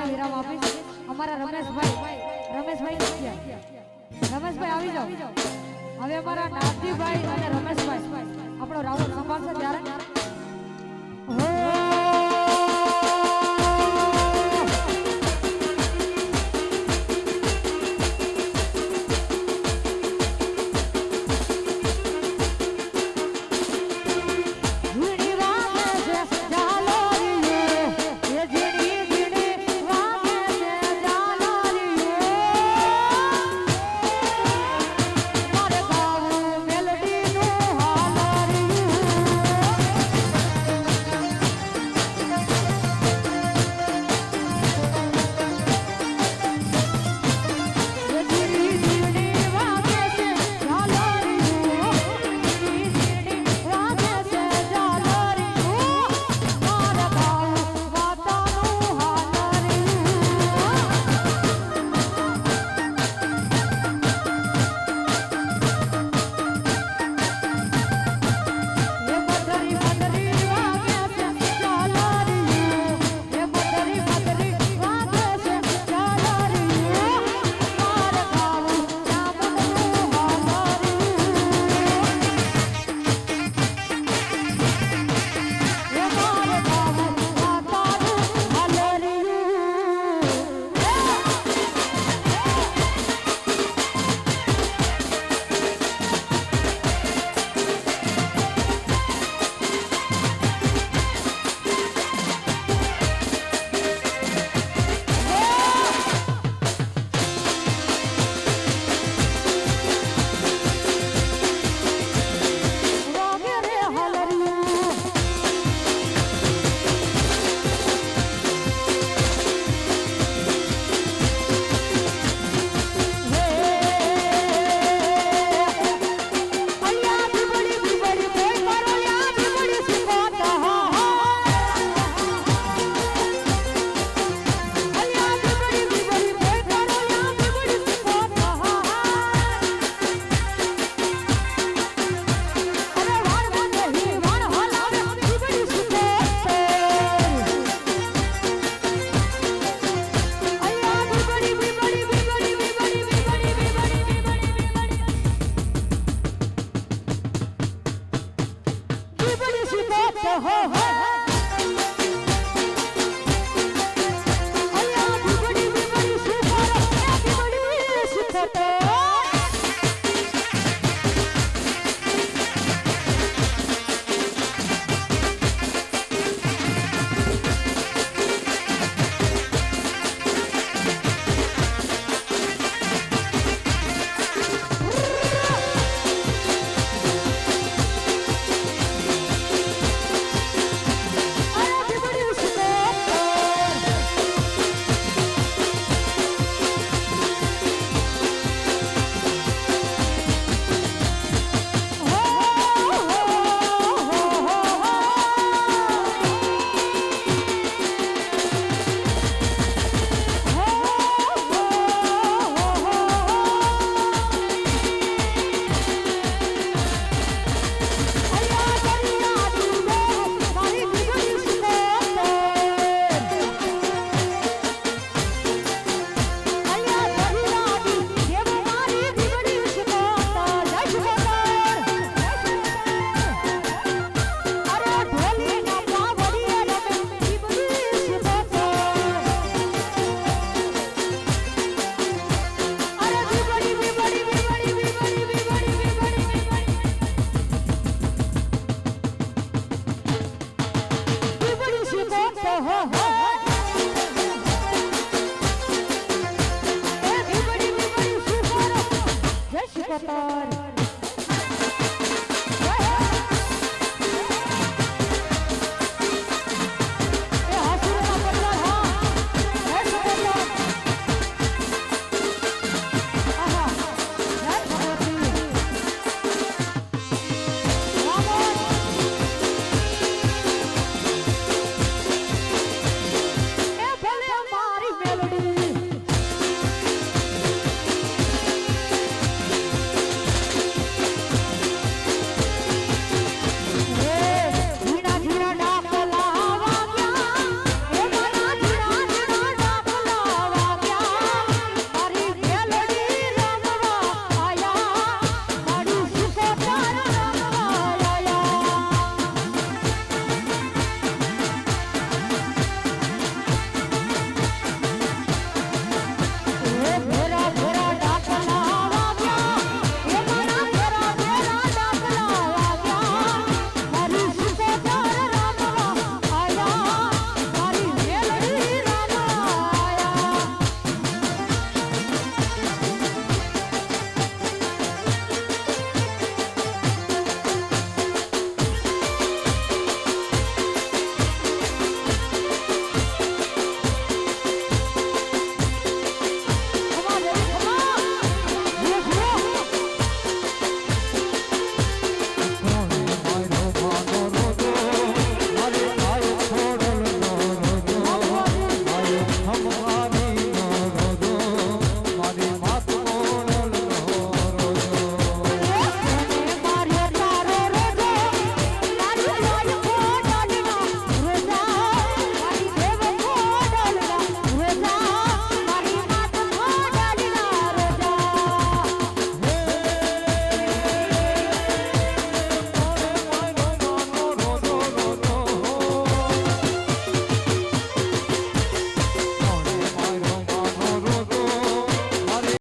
આપને વિરામ આપીશ. અમારા રમેશભાઈ રમેશભાઈ રમેશભાઈ આવી જાઓ. હવે અમારા નાથજીભાઈ અને રમેશભાઈ. આપણો રાહુલ સંભાળશે ત્યારે.